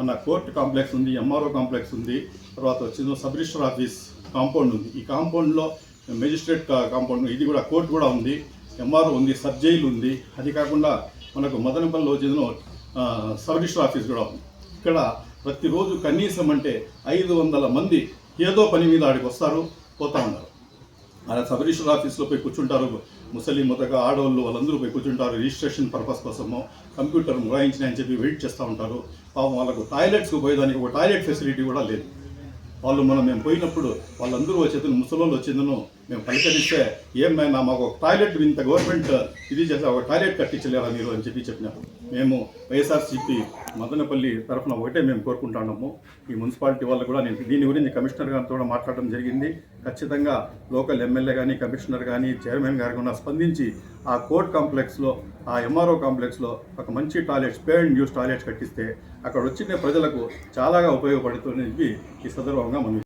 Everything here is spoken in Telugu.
మన కోర్టు కాంప్లెక్స్ ఉంది ఎంఆర్ఓ కాంప్లెక్స్ ఉంది తర్వాత వచ్చిందో సబ్ రిజిస్టర్ ఆఫీస్ కాంపౌండ్ ఉంది. ఈ కాంపౌండ్లో మెజిస్ట్రేట్ కాంపౌండ్ ఇది కూడా కోర్టు కూడా ఉంది ఎంఆర్ఓ ఉంది సబ్ జైలు ఉంది. అది కాకుండా మనకు మదనపల్లిలో వచ్చిందో సబ్ రిజిస్టర్ ఆఫీస్ కూడా ఉంది. ఇక్కడ ప్రతిరోజు కనీసం అంటే ఐదు వందల మంది ఏదో పని మీద ఆడికి వస్తారు పోతూ ఉన్నారు. అలా సబ్ రిజిస్టర్ ఆఫీస్లో పోయి కూర్చుంటారు. ముసలి మొదగా ఆడవాళ్ళు వాళ్ళందరూ పోయి కూర్చుంటారు. రిజిస్ట్రేషన్ పర్పస్ కోసము కంప్యూటర్ మురాయించిన అని చెప్పి వెయిట్ చేస్తూ ఉంటారు. పాపం వాళ్ళకు టాయిలెట్స్కి పోయేదానికి ఒక టాయిలెట్ ఫెసిలిటీ కూడా లేదు. వాళ్ళు మనం మేము పోయినప్పుడు వాళ్ళందరూ వచ్చేది ముసలోళ్ళు వచ్చేందును మేము పలకరిస్తే ఏమైనా మాకు ఒక టాయిలెట్ ఇంత గవర్నమెంట్ ఇది చేస్తే ఒక టాయిలెట్ కట్టించలేరా మీరు? అని చెప్పి చెప్పినారు. మేము వైఎస్ఆర్సీపీ మదనపల్లి తరఫున ఒకటే మేము కోరుకుంటున్నాము. ఈ మున్సిపాలిటీ వాళ్ళు కూడా నేను దీని గురించి కమిషనర్ గారితో కూడా మాట్లాడడం జరిగింది. ఖచ్చితంగా లోకల్ ఎమ్మెల్యే కానీ కమిషనర్ కానీ చైర్మన్ గారు కూడా స్పందించి ఆ కోర్ట్ కాంప్లెక్స్లో ఆ ఎంఆర్ఓ కాంప్లెక్స్లో ఒక మంచి toilets pay and use toilets కట్టిస్తే అక్కడ వచ్చిన ప్రజలకు చాలాగా ఉపయోగపడుతుందని చెప్పి ఈ సందర్భంగా మనం